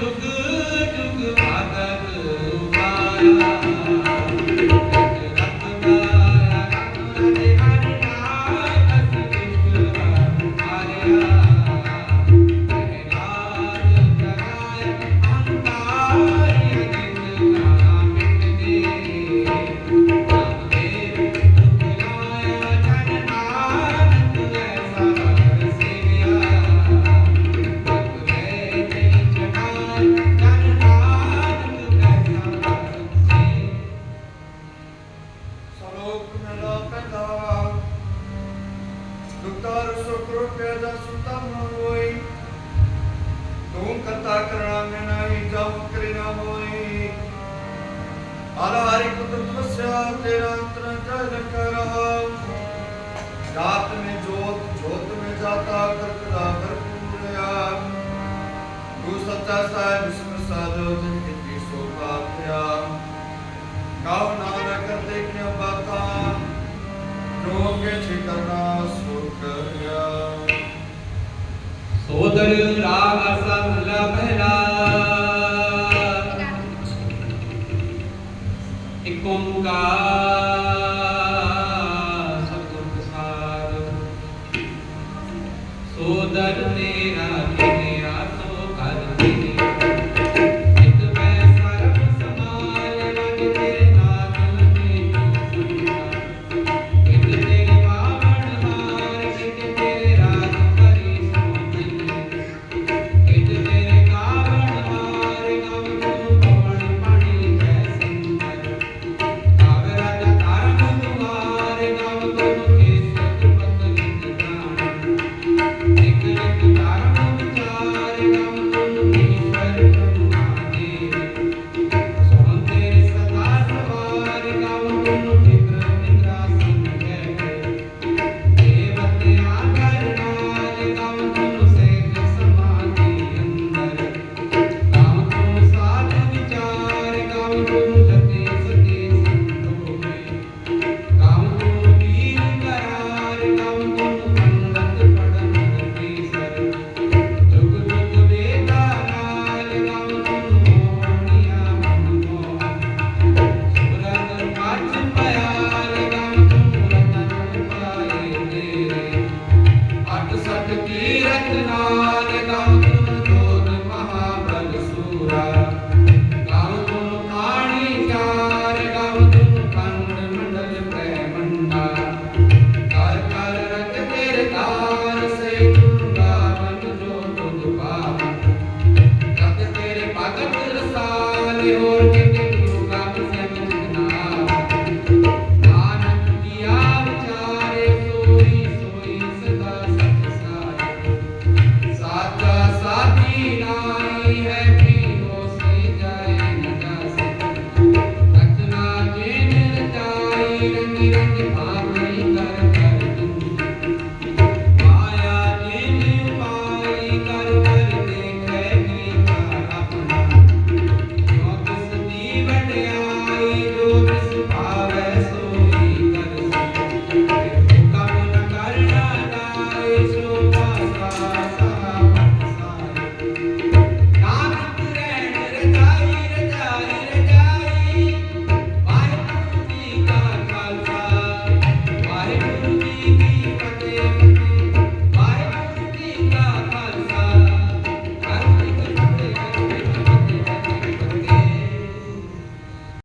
ਜੁਗ ਜੁਗ ਮਾਤਰ ਉਪਾਰਾ ਸੁਤਾ ਮੋਈ ਤੂੰ ਕਰਤਾ ਕਰਨਾ ਮੈਂ ਹੀ ਜਾ ਉਤਰੀ ਨਾ ਹੋਈ ਅਲਾਰੀ ਕੁਦਰਤ ਤੁਸਿਆ ਤੇਰਾ ਅੰਤਰ ਜਲ ਕਰ ਰਾਤ ਮੇ ਜੋਤ ਜੋਤ ਮੇ ਜਾਤਾ ਕਰ ਕਰਾ ਕਰ ਪੂਰਿਆ ਗੁਰ ਸੱਚਾ ਸਾਹਿਬ ਇਸ ਮੇ ਸਾਜੋ ਜਿਨ ਕੀ ਜੀ ਸੋ ਪਾਤਿਆ ਕਾਉ ਨਾਮ ਕਰਤੇ ਕਿਉ ਬਾਤਾ ਰੋਗ ਕੇ ਛਿਕਰਨਾ ਸੁਖ ਸੋਦਰ ਰਾਗ ਅਸਾ ਮਹਲਾ ਪਹਿਲਾ ਓੰਕਾਰ साल और